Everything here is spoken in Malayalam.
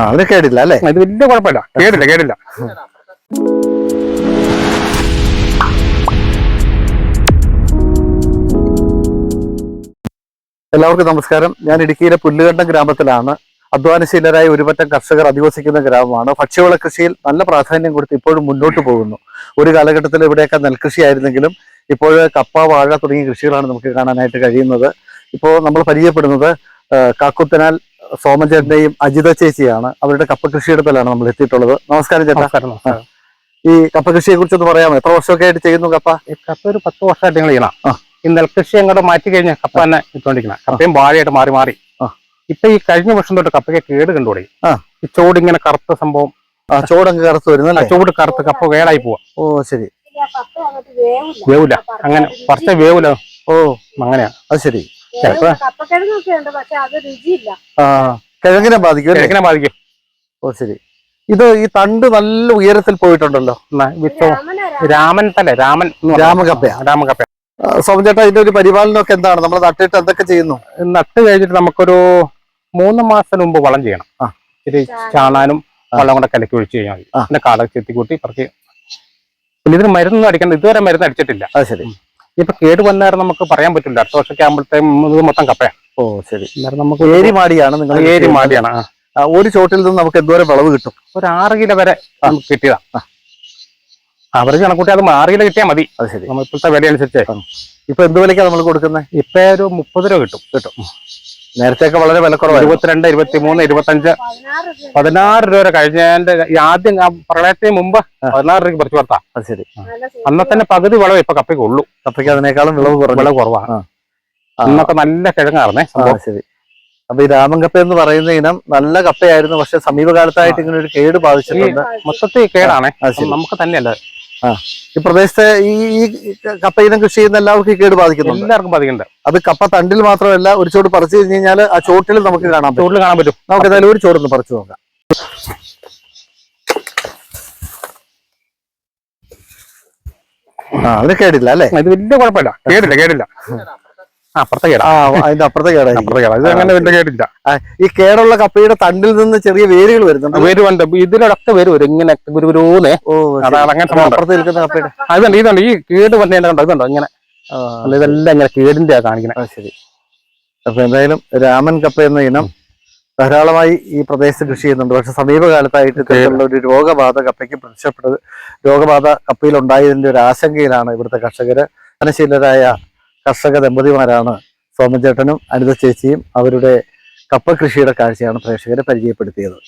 ആ അതിന് കേടില്ല അല്ലേ? അത് വലിയ കുഴപ്പമില്ല. കേടില്ല കേടില്ല എല്ലാവർക്കും നമസ്കാരം. ഞാൻ ഇടുക്കിയിലെ പുല്ലുകണ്ടം ഗ്രാമത്തിലാണ്. അധ്വാനശീലരായ ഒരുപറ്റം കർഷകർ അധിവസിക്കുന്ന ഗ്രാമമാണ്. ഭക്ഷ്യവിള കൃഷിയിൽ നല്ല പ്രാധാന്യം കൊടുത്ത് ഇപ്പോഴും മുന്നോട്ട് പോകുന്നു. ഒരു കാലഘട്ടത്തിൽ ഇവിടെയൊക്കെ നെൽകൃഷി ആയിരുന്നെങ്കിലും ഇപ്പോൾ കപ്പ വാഴ തുടങ്ങിയ കൃഷികളാണ് നമുക്ക് കാണാനായിട്ട് കഴിയുന്നത്. ഇപ്പോൾ നമ്മൾ പരിചയപ്പെടുന്നത് ആ, കാക്കുത്തനാൽ സോമചേട്ടന്റെയും അജിത ചേച്ചിയാണ് അവരുടെ കപ്പ കൃഷിയിടത്തിലാണ് നമ്മൾ എത്തിയിട്ടുള്ളത്. നമസ്കാരം ചേട്ടാ. ഈ കപ്പ കൃഷിയെ കുറിച്ച് ഒന്ന് പറയാമോ? എത്ര വർഷമൊക്കെ ആയിട്ട് ചെയ്യുന്നു കപ്പ? കപ്പ ഒരു പത്ത് വർഷമായിട്ട് ഞങ്ങൾ ചെയ്യണം ഈ നെൽകൃഷി അങ്ങോട്ട് മാറ്റി കഴിഞ്ഞാൽ കപ്പ തന്നെ ഇട്ടുകൊണ്ടിരിക്കണം കപ്പയും വാഴയായിട്ട് മാറി മാറി. ഇപ്പൊ ഈ കഴിഞ്ഞ വർഷം തൊട്ട് കപ്പയ്ക്ക് കേട് കണ്ടുപിടി ആ. ഈ ചോട് ഇങ്ങനെ കറുത്ത സംഭവം. ചോടൊക്കെ ചോടങ്ങ് കറുത്ത് വരുന്ന ചോട് കറുത്ത് കപ്പ വേടായി പോവാ. ഓ ശരി. വേവില്ല. അങ്ങനെ കുറച്ച് വേവില്ല. ഓ. അങ്ങനെയാ. അത് ശരി. കപ്പക്കിഴങ്ങൊക്കെ ഉണ്ട് പക്ഷെ അത് രുചിയില്ല. കിഴങ്ങിനെ ബാധിക്കും കിഴങ്ങിനെ ബാധിക്കും. ഓ ശരി. ഇത് ഈ തണ്ട് നല്ല ഉയരത്തിൽ പോയിട്ടുണ്ടല്ലോ രാമൻ. തന്നെ രാമൻ എന്ന് രാമകപ്പ സ്വാമി രാമകപ്പ സോമചേട്ടാ ഇതിന്റെ ഒരു പരിപാലനമൊക്കെ എന്താണ്? നമ്മൾ നട്ടിട്ട് എന്തൊക്കെ ചെയ്യുന്നു? നട്ട് കഴിഞ്ഞിട്ട് നമുക്കൊരു മൂന്ന് മാസത്തിന് മുമ്പ് വളം ചെയ്യണം. ആ. ഇത്തിരി ചാണാനും വെള്ളം കൂടെ കലക്കി ഒഴിച്ചു കഴിഞ്ഞാൽ മതി. ആ. പിന്നെ കാട എത്തിക്കൂട്ടി പറക്കി. പിന്നെ ഇതിന് മരുന്നൊന്നും അടിക്കണ്ട ഇതുവരെ മരുന്ന് അടിച്ചിട്ടില്ല. അത് ശരി. ഇപ്പൊ കേട് വന്നേരം നമുക്ക് പറയാൻ പറ്റില്ല. അടുത്ത വർഷമൊക്കെ ആകുമ്പോഴത്തേക്കും ഇത് മൊത്തം കപ്പയാ. ഓ ശരി. അന്നേരം നമുക്ക് ഏരി മാടിയാണ് നിങ്ങൾ ഏരി മാടിയാണ്. ആ. ആ, ഒരു ചോട്ടിൽ നിന്ന് നമുക്ക് എന്തോരം വിളവ് കിട്ടും. ഒരു ആറ് കിലോ വരെ നമുക്ക് കിട്ടിയതാ. അവർ കണക്കൂട്ടി അത് ആറ് കിലോ കിട്ടിയാൽ മതി. അത് ശരി. നമ്മൾ ഇപ്പോഴത്തെ വില അനുസരിച്ച് ഇപ്പൊ എന്ത് വിലക്കാ നമ്മൾ കൊടുക്കുന്നത് ഇപ്പൊ ഒരു മുപ്പത് രൂപ കിട്ടും. കിട്ടും. നേരത്തെയൊക്കെ വളരെ വിലക്കുറവായിരുന്നു ഇരുപത്തിരണ്ട് ഇരുപത്തി മൂന്ന് ഇരുപത്തഞ്ച് പതിനാറ് രൂപ വരെ കഴിഞ്ഞതിന്റെ ഈ ആദ്യം ആ പ്രളയത്തിന് മുമ്പ് പതിനാറ് രൂപയ്ക്ക് പറിച്ചു വർത്താ അത് ശരി. അന്നത്തെ തന്നെ പകുതി വിളവ് ഇപ്പൊ കപ്പയ്ക്ക് ഉള്ളൂ. കപ്പയ്ക്ക് അതിനേക്കാളും വിളവ് വിളവ് കുറവാണ്. അന്നൊക്കെ നല്ല കിഴങ്ങായിരുന്നേ ആ, ശരി. അപ്പൊ ഈ രാമൻ കപ്പ എന്ന് പറയുന്ന ഇനം നല്ല കപ്പയായിരുന്നു. പക്ഷെ സമീപകാലത്തായിട്ട് ഇങ്ങനെ ഒരു കേട് ബാധിച്ചിട്ടുണ്ട്. മൊത്തത്തിൽ കേടാണേ. നമുക്ക് തന്നെയല്ല. ഈ പ്രദേശത്തെ ഈ ഈ കപ്പ ഇനം കൃഷി ചെയ്യുന്ന എല്ലാവർക്കും കേട് ബാധിക്കുന്നു എല്ലാവർക്കും ബാധിക്കുന്നുണ്ട്. അത് കപ്പ തണ്ടിൽ മാത്രമല്ല ഒരു ചോട് പറിച്ചു കഴിഞ്ഞ് കഴിഞ്ഞാൽ ആ ചോട്ടിൽ നമുക്ക് കാണാൻ പറ്റും. ചോട്ടിൽ കാണാൻ പറ്റും. നമുക്ക് ഏതായാലും ഒരു ചോടൊന്ന് പറിച്ചു നോക്കാം. ആ അതിന് കേടില്ല അല്ലേ? ഇത് വലിയ കുഴപ്പമില്ല. കേടില്ല കേടില്ല. അപ്പുറത്തെ കേടാ ആ അതിന്റെ അപ്പുറത്തെ കേടായിരിക്കും അപ്പുറത്തെ കേടാ ഇത് അങ്ങനെ വലിയ കേടില്ല ആ, ഈ കേടുള്ള കപ്പയുടെ തണ്ടിൽ നിന്ന് ചെറിയ വേരുകൾ വരുന്നുണ്ട്. വരുവുണ്ട് ഇതിലൊക്കെ വരും ഒരു ഇങ്ങനെ ഗുരുഗുരുന്നേ അപ്പുറത്ത് നിൽക്കുന്ന കപ്പയുടെ. അതുണ്ട് ഇതുണ്ട് ഈ കേട് വന്നതിന്റെ കണ്ടോ? ഇതുണ്ടോ? ഇങ്ങനെ. ഇതെല്ലാം ഇങ്ങനെ കേടിന്റെ കാണിക്കുന്നത് ആ ശരി. അപ്പൊ എന്തായാലും രാമൻ കപ്പ എന്ന ഇനം ധാരാളമായി ഈ പ്രദേശത്ത് കൃഷി ചെയ്യുന്നുണ്ട്. പക്ഷെ സമീപകാലത്തായിട്ട് ഇത്തരത്തിലുള്ള ഒരു രോഗബാധ കപ്പയ്ക്ക് പ്രത്യക്ഷപ്പെട്ടത് രോഗബാധ കപ്പയിൽ ഉണ്ടായതിന്റെ ഒരു ആശങ്കയിലാണ് ഇവിടുത്തെ കർഷകര് ധനശീലരായ കർഷക ദമ്പതിമാരാണ് സോമചേട്ടനും അനിത ചേച്ചിയും അവരുടെ കപ്പ കൃഷിയുടെ കാഴ്ചയാണ് പ്രേക്ഷകരെ പരിചയപ്പെടുത്തിയത്.